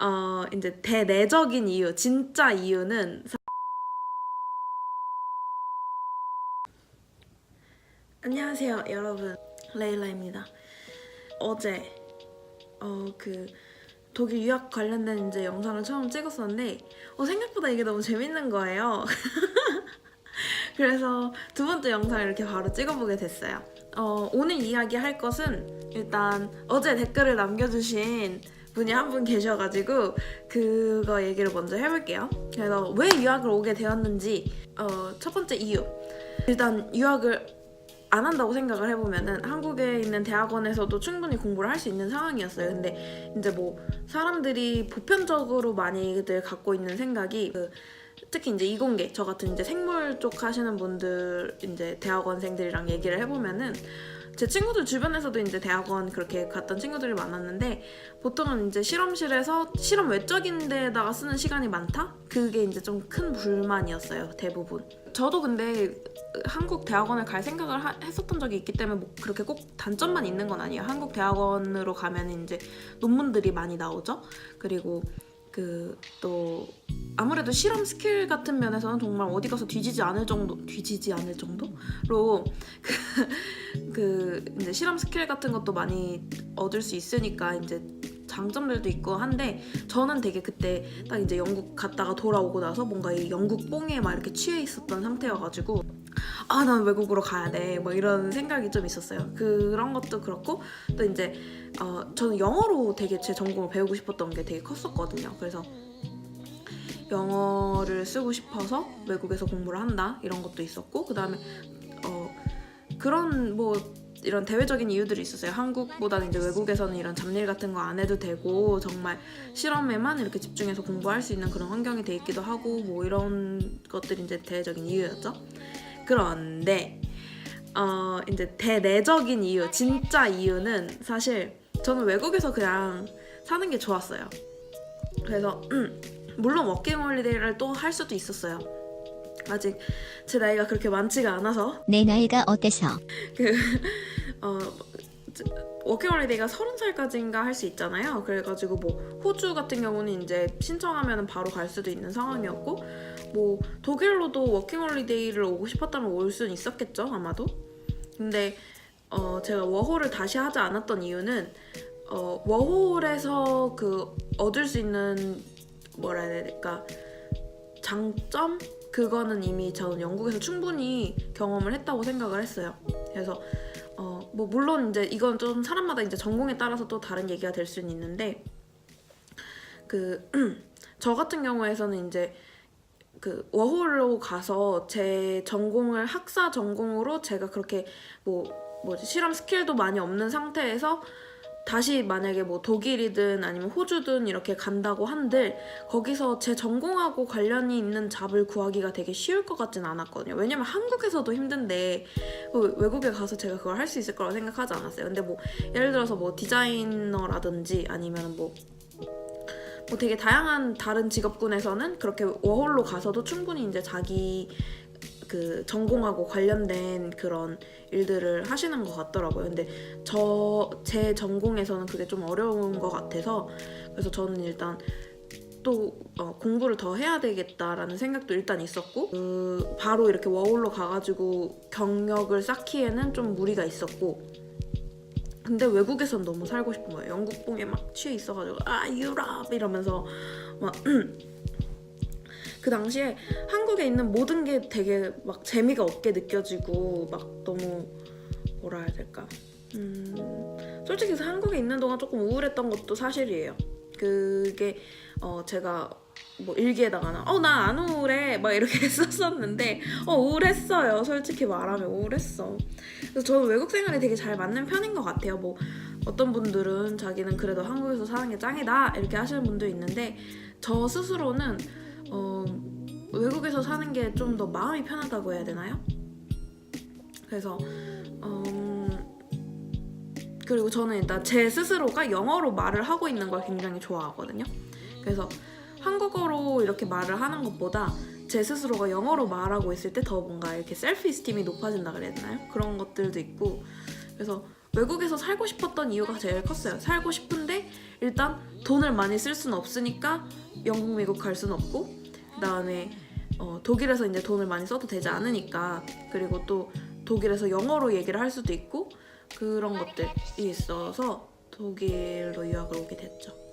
어 이제 대내적인 이유, 진짜 이유는 사- 안녕하세요, 여러분. 레일라입니다. 어제 어 그 독일 유학 관련된 이제 영상을 처음 찍었었는데 어 생각보다 이게 너무 재밌는 거예요. 그래서 두 번째 영상을 이렇게 바로 찍어보게 됐어요. 어, 오늘 이야기 할 것은 일단 어제 댓글을 남겨주신 분이 한 분 계셔가지고 그거 얘기를 먼저 해볼게요. 그래서 왜 유학을 오게 되었는지 어, 첫 번째 이유 일단 유학을 안 한다고 생각을 해보면은 한국에 있는 대학원에서도 충분히 공부를 할 수 있는 상황이었어요. 근데 이제 뭐 사람들이 보편적으로 많이들 갖고 있는 생각이 그 특히 이제 이공계 저 같은 이제 생물 쪽 하시는 분들 이제 대학원생들이랑 얘기를 해보면은 제 친구들 주변에서도 이제 대학원 그렇게 갔던 친구들이 많았는데 보통은 이제 실험실에서 실험 외적인 데다가 쓰는 시간이 많다? 그게 이제 좀 큰 불만이었어요 대부분. 저도 근데 한국 대학원을 갈 생각을 하- 했었던 적이 있기 때문에 뭐 그렇게 꼭 단점만 있는 건 아니에요. 한국 대학원으로 가면 이제 논문들이 많이 나오죠. 그리고 그 또 아무래도 실험 스킬 같은 면에서는 정말 어디 가서 뒤지지 않을 정도 뒤지지 않을 정도로 그, 그 이제 실험 스킬 같은 것도 많이 얻을 수 있으니까 이제 장점들도 있고 한데 저는 되게 그때 딱 이제 영국 갔다가 돌아오고 나서 뭔가 이 영국 뽕에 막 이렇게 취해 있었던 상태여가지고 아 난 외국으로 가야 돼 뭐 이런 생각이 좀 있었어요. 그런 것도 그렇고 또 이제 어, 저는 영어로 되게 제 전공을 배우고 싶었던 게 되게 컸었거든요 그래서 영어를 쓰고 싶어서 외국에서 공부를 한다 이런 것도 있었고 그 다음에 어, 그런 뭐 이런 대외적인 이유들이 있었어요. 한국보다는 이제 외국에서는 이런 잡일 같은 거 안 해도 되고 정말 실험에만 이렇게 집중해서 공부할 수 있는 그런 환경이 돼 있기도 하고 뭐 이런 것들이 이제 대외적인 이유였죠. 그런데 어 이제 대내적인 이유, 진짜 이유는 사실 저는 외국에서 그냥 사는 게 좋았어요. 그래서 물론 워킹홀리데이를 또 할 수도 있었어요. 아직 제 나이가 그렇게 많지가 않아서 내 나이가 어때서? 그 어, 워킹홀리데이가 서른 살까지인가 할 수 있잖아요. 그래가지고 뭐 호주 같은 경우는 이제 신청하면 바로 갈 수도 있는 상황이었고 뭐 독일로도 워킹홀리데이를 오고 싶었다면 올 수는 있었겠죠 아마도. 근데 어, 제가 워홀을 다시 하지 않았던 이유는 어, 워홀에서 그 얻을 수 있는 뭐라 해야 될까 장점 그거는 이미 저는 영국에서 충분히 경험을 했다고 생각을 했어요. 그래서 어 뭐 물론 이제 이건 좀 사람마다 이제 전공에 따라서 또 다른 얘기가 될 수는 있는데 그 저 같은 경우에서는 이제 그 워홀로 가서 제 전공을 학사 전공으로 제가 그렇게 뭐 뭐지 실험 스킬도 많이 없는 상태에서 다시 만약에 뭐 독일이든 아니면 호주든 이렇게 간다고 한들 거기서 제 전공하고 관련이 있는 잡을 구하기가 되게 쉬울 것 같진 않았거든요. 왜냐면 한국에서도 힘든데 그 외국에 가서 제가 그걸 할 수 있을 거라고 생각하지 않았어요. 근데 뭐 예를 들어서 뭐 디자이너라든지 아니면 뭐뭐 되게 다양한 다른 직업군에서는 그렇게 워홀로 가서도 충분히 이제 자기 그 전공하고 관련된 그런 일들을 하시는 것 같더라고요. 근데 저 제 전공에서는 그게 좀 어려운 것 같아서 그래서 저는 일단 또 어, 공부를 더 해야 되겠다라는 생각도 일단 있었고 그 바로 이렇게 워홀로 가가지고 경력을 쌓기에는 좀 무리가 있었고 근데 외국에선 너무 살고 싶은 거예요. 영국 뽕에 막 취해 있어가지고 아 유럽 이러면서 막 그 당시에 한국에 있는 모든 게 되게 막 재미가 없게 느껴지고 막 너무 뭐라 해야 될까? 음 솔직히 한국에 있는 동안 조금 우울했던 것도 사실이에요. 그게 어 제가 뭐 일기에다가는 어 나 안 우울해. 막 이렇게 썼었는데 어 우울했어요. 솔직히 말하면 우울했어. 그래서 저는 외국 생활이 되게 잘 맞는 편인 것 같아요. 뭐 어떤 분들은 자기는 그래도 한국에서 사는 게 짱이다 이렇게 하시는 분도 있는데 저 스스로는 어, 외국에서 사는 게 좀 더 마음이 편하다고 해야 되나요? 그래서 음, 그리고 저는 일단 제 스스로가 영어로 말을 하고 있는 걸 굉장히 좋아하거든요. 그래서 한국어로 이렇게 말을 하는 것보다 제 스스로가 영어로 말하고 있을 때 더 뭔가 이렇게 셀프 이스팀이 높아진다 그래야 되나요? 그런 것들도 있고 그래서 외국에서 살고 싶었던 이유가 제일 컸어요. 살고 싶은데 일단 돈을 많이 쓸 수는 없으니까 영국, 미국 갈 수는 없고 그다음에 어, 독일에서 이제 돈을 많이 써도 되지 않으니까 그리고 또 독일에서 영어로 얘기를 할 수도 있고 그런 것들이 있어서 독일로 유학을 오게 됐죠.